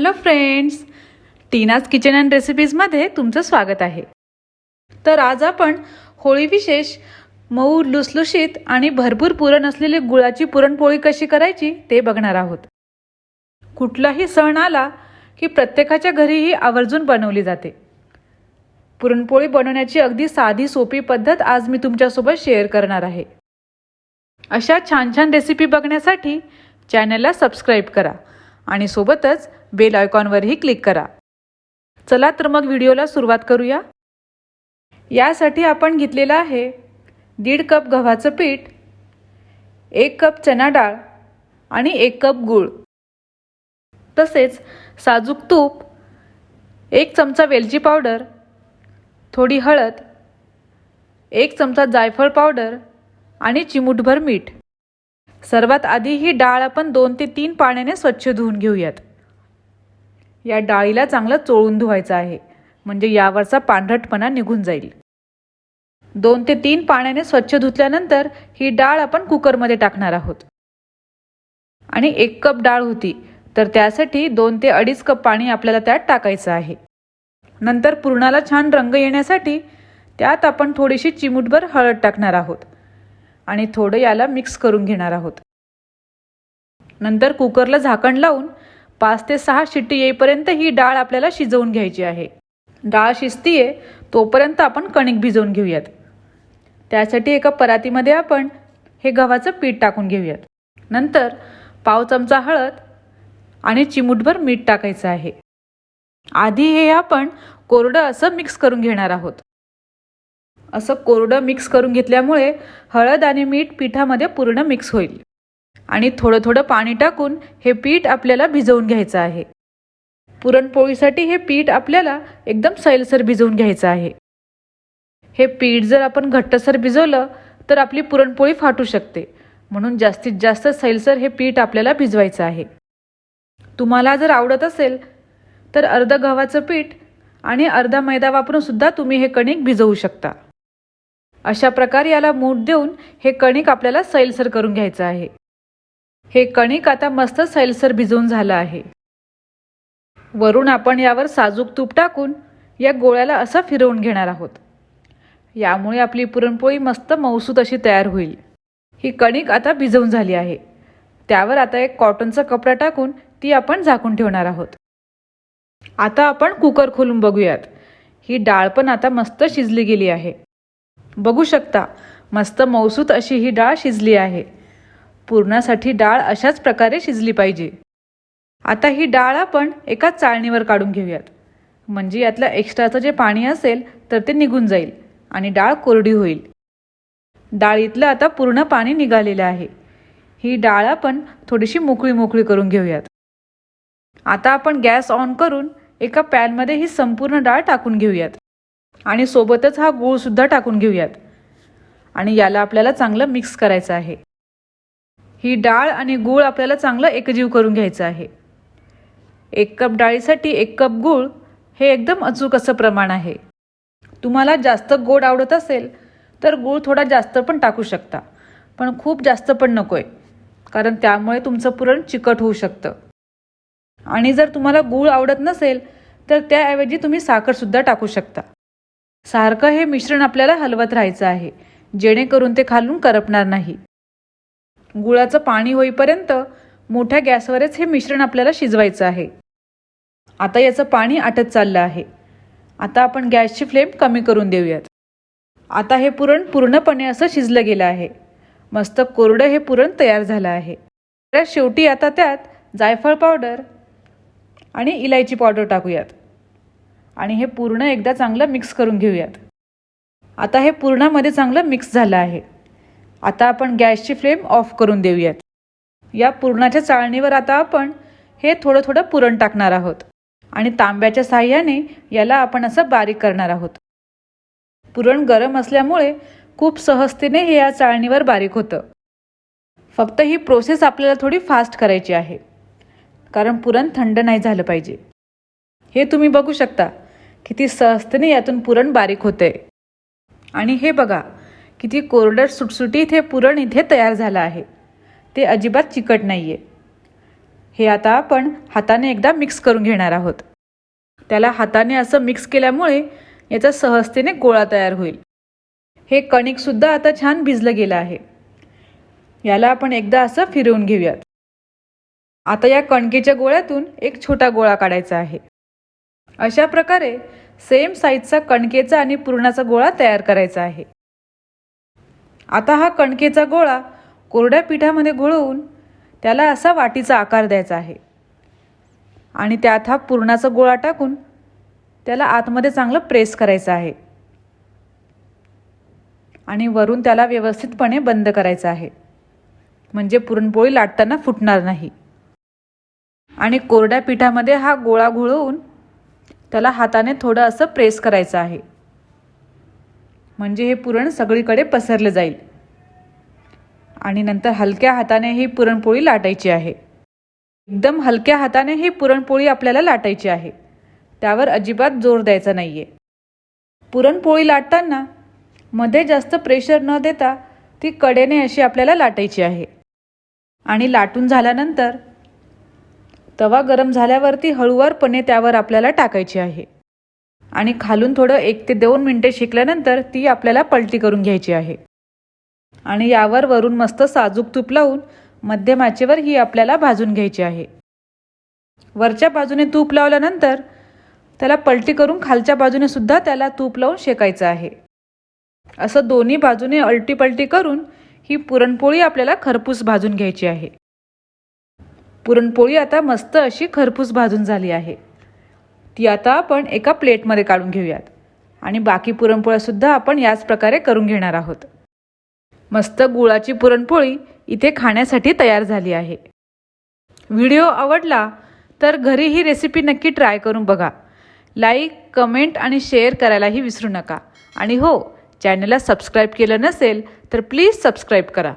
Hello friends Tina's kitchen and रेसिपीजमध्ये तुमचं स्वागत आहे. तर आज आपण होळी विशेष मऊ लुसलुशीत आणि भरपूर पुरण असलेली गुळाची पुरणपोळी कशी करायची ते बघणार आहोत. कुठलाही सण आला की प्रत्येकाच्या घरी ही आवर्जून बनवली जाते. पुरणपोळी बनवण्याची अगदी साधी सोपी पद्धत आज मी तुमच्यासोबत शेअर करणार आहे. अशा छान छान रेसिपी बघण्यासाठी चॅनलला सबस्क्राईब करा. आणि सोबतच बेल आयकॉनवरही क्लिक करा. चला तर मग व्हिडिओला सुरुवात करूया. यासाठी आपण घेतलेलं आहे दीड कप गव्हाचं पीठ एक कप चना डाळ आणि एक कप गूळ. तसेच साजूक तूप एक चमचा वेलची पावडर थोडी हळद एक चमचा जायफळ पावडर आणि चिमूटभर मीठ. सर्वात आधी ही डाळ आपण दोन ते तीन पाण्याने स्वच्छ धुवून घेऊयात. या डाळीला चांगलं चोळून धुवायचं आहे म्हणजे यावरचा पांढरटपणा निघून जाईल. दोन ते तीन पाण्याने स्वच्छ धुतल्यानंतर ही डाळ आपण कुकरमध्ये टाकणार आहोत. आणि एक कप डाळ होती तर त्यासाठी दोन ते अडीच कप पाणी आपल्याला त्यात टाकायचं आहे. नंतर पुरणाला छान रंग येण्यासाठी त्यात आपण थोडीशी चिमूटभर हळद टाकणार आहोत. आणि थोडं याला मिक्स करून घेणार आहोत. नंतर कुकरला झाकण लावून पाच ते सहा शिट्टी येईपर्यंत ही डाळ आपल्याला शिजवून घ्यायची आहे. डाळ शिजतीये तोपर्यंत आपण कणिक भिजवून घेऊयात. त्यासाठी एका परातीमध्ये आपण हे गव्हाचं पीठ टाकून घेऊयात. नंतर पाव चमचा हळद आणि चिमूटभर मीठ टाकायचं आहे. आधी हे आपण कोरडं असं मिक्स करून घेणार आहोत. असं कोरडं मिक्स करून घेतल्यामुळे हळद आणि मीठ पिठामध्ये पूर्ण मिक्स होईल. आणि थोडं थोडं पाणी टाकून हे पीठ आपल्याला भिजवून घ्यायचं आहे. पुरणपोळीसाठी हे पीठ आपल्याला एकदम सैलसर भिजवून घ्यायचं आहे. हे पीठ जर आपण घट्टसर भिजवलं तर आपली पुरणपोळी फाटू शकते. म्हणून जास्तीत जास्त सैलसर हे पीठ आपल्याला भिजवायचं आहे. तुम्हाला जर आवडत असेल तर अर्ध गव्हाचं पीठ आणि अर्धा मैदा वापरून सुद्धा तुम्ही हे कणिक भिजवू शकता. अशा प्रकारे याला मूठ देऊन हे कणिक आपल्याला सैलसर करून घ्यायचं आहे. हे कणिक आता मस्त सैलसर भिजवून झालं आहे. वरून आपण यावर साजूक तूप टाकून या गोळ्याला असं फिरवून घेणार आहोत. यामुळे आपली पुरणपोळी मस्त मऊसूत अशी तयार होईल. ही कणिक आता भिजवून झाली आहे. त्यावर आता एक कॉटनचा कपडा टाकून ती आपण झाकून ठेवणार आहोत. आता आपण कुकर खोलून बघूयात. ही डाळ पण आता मस्त शिजली गेली आहे. बघू शकता मस्त मौसूत अशी ही डाळ शिजली आहे. पुरणासाठी डाळ अशाच प्रकारे शिजली पाहिजे. आता ही डाळ आपण एका चाळणीवर काढून घेऊयात. म्हणजे यातलं एक्स्ट्राचं जे पाणी असेल तर ते निघून जाईल आणि डाळ कोरडी होईल. डाळीतलं आता पूर्ण पाणी निघालेलं आहे. ही डाळ आपण थोडीशी मोकळी मोकळी करून घेऊयात. आता आपण गॅस ऑन करून एका पॅनमध्ये ही संपूर्ण डाळ टाकून घेऊयात. आणि सोबतच हा गूळसुद्धा टाकून घेऊयात. आणि याला आपल्याला चांगलं मिक्स करायचं आहे. ही डाळ आणि गूळ आपल्याला चांगलं एकजीव करून घ्यायचं आहे. एक कप डाळीसाठी एक कप गूळ हे एकदम अचूक असं प्रमाण आहे. तुम्हाला जास्त गोड आवडत असेल तर गूळ थोडा जास्त पण टाकू शकता. पण खूप जास्त पण नको आहे कारण त्यामुळे तुमचं पुरण चिकट होऊ शकतं. आणि जर तुम्हाला गूळ आवडत नसेल तर त्याऐवजी तुम्ही साखरसुद्धा टाकू शकता. सारखं हे मिश्रण आपल्याला हलवत राहायचं आहे. जेणेकरून ते खालून करपणार नाही. गुळाचं पाणी होईपर्यंत मोठ्या गॅसवरच हे मिश्रण आपल्याला शिजवायचं आहे. आता याचं पाणी आटत चाललं आहे. आता आपण गॅसची फ्लेम कमी करून देऊयात. आता हे पुरण पूर्णपणे असं शिजलं गेलं आहे. मस्त कोरडं हे पुरण तयार झालं आहे. तर शेवटी आता त्यात जायफळ पावडर आणि इलायची पावडर टाकूयात. आणि हे पूर्ण एकदा चांगलं मिक्स करून घेऊयात. आता हे पूर्णामध्ये चांगलं मिक्स झालं आहे. आता आपण गॅसची फ्लेम ऑफ करून देऊयात. या पुरणाच्या चाळणीवर आता आपण हे थोडं थोडं पुरण टाकणार आहोत. आणि तांब्याच्या साह्याने याला आपण असं बारीक करणार आहोत. पुरण गरम असल्यामुळे खूप सहजतेने हे या चाळणीवर बारीक होतं. फक्त ही प्रोसेस आपल्याला थोडी फास्ट करायची आहे. कारण पुरण थंड नाही झालं पाहिजे. हे तुम्ही बघू शकता. किती सहजतेने यातून पुरण बारीक होते. आणि हे बघा किती कोरडर सुटसुटीत हे पुरण इथे तयार झालं आहे. ते अजिबात चिकट नाही आहे हे आता आपण हाताने एकदा मिक्स करून घेणार आहोत. त्याला हाताने असं मिक्स केल्यामुळे याचा सहजतेने गोळा तयार होईल. हे कणिकसुद्धा आता छान भिजलं गेलं आहे. याला आपण एकदा असं फिरवून घेऊयात. आता या कणकेच्या गोळ्यातून एक छोटा गोळा काढायचा आहे. अशा प्रकारे सेम साईजचा कणकेचा आणि पुरणाचा गोळा तयार करायचा आहे. आता हा कणकेचा गोळा कोरड्या पिठामध्ये घोळवून त्याला असा वाटीचा आकार द्यायचा आहे. आणि त्यात हा पुरणाचा गोळा टाकून त्याला आतमध्ये चांगलं प्रेस करायचं आहे. आणि वरून त्याला व्यवस्थितपणे बंद करायचं आहे. म्हणजे पुरणपोळी लाटताना फुटणार नाही. आणि कोरड्या पिठामध्ये हा गोळा घोळवून त्याला हाताने थोडं असं प्रेस करायचं आहे. म्हणजे हे पुरण सगळीकडे पसरलं जाईल. आणि नंतर हलक्या हाताने ही पुरणपोळी लाटायची आहे. एकदम हलक्या हाताने ही पुरणपोळी आपल्याला लाटायची आहे. त्यावर अजिबात जोर द्यायचा नाही आहे पुरणपोळी लाटताना मध्ये जास्त प्रेशर न देता ती कडेने अशी आपल्याला लाटायची आहे. आणि लाटून झाल्यानंतर तवा गरम झाल्यावरती हळूवारपणे त्यावर आपल्याला टाकायची आहे. आणि खालून थोडं एक ते दोन मिनटे शिकल्यानंतर ती आपल्याला पलटी करून घ्यायची आहे. आणि यावर वरून मस्त साजूक तूप लावून मध्यमाचेवर ही आपल्याला भाजून घ्यायची आहे. वरच्या बाजूने तूप लावल्यानंतर त्याला पलटी करून खालच्या बाजूने सुद्धा त्याला तूप लावून शेकायचं आहे. असं दोन्ही बाजूने अलटी पलटी करून ही पुरणपोळी आपल्याला खरपूस भाजून घ्यायची आहे. पुरणपोळी आता मस्त अशी खरपूस भाजून झाली आहे. ती आता आपण एका प्लेटमध्ये काढून घेऊयात. आणि बाकी पुरणपोळ्यासुद्धा आपण याच प्रकारे करून घेणार आहोत. मस्त गुळाची पुरणपोळी इथे खाण्यासाठी तयार झाली आहे. व्हिडिओ आवडला तर घरी ही रेसिपी नक्की ट्राय करून बघा. लाईक कमेंट आणि शेअर करायलाही विसरू नका. आणि हो चॅनलला सबस्क्राईब केलं नसेल तर प्लीज सबस्क्राईब करा.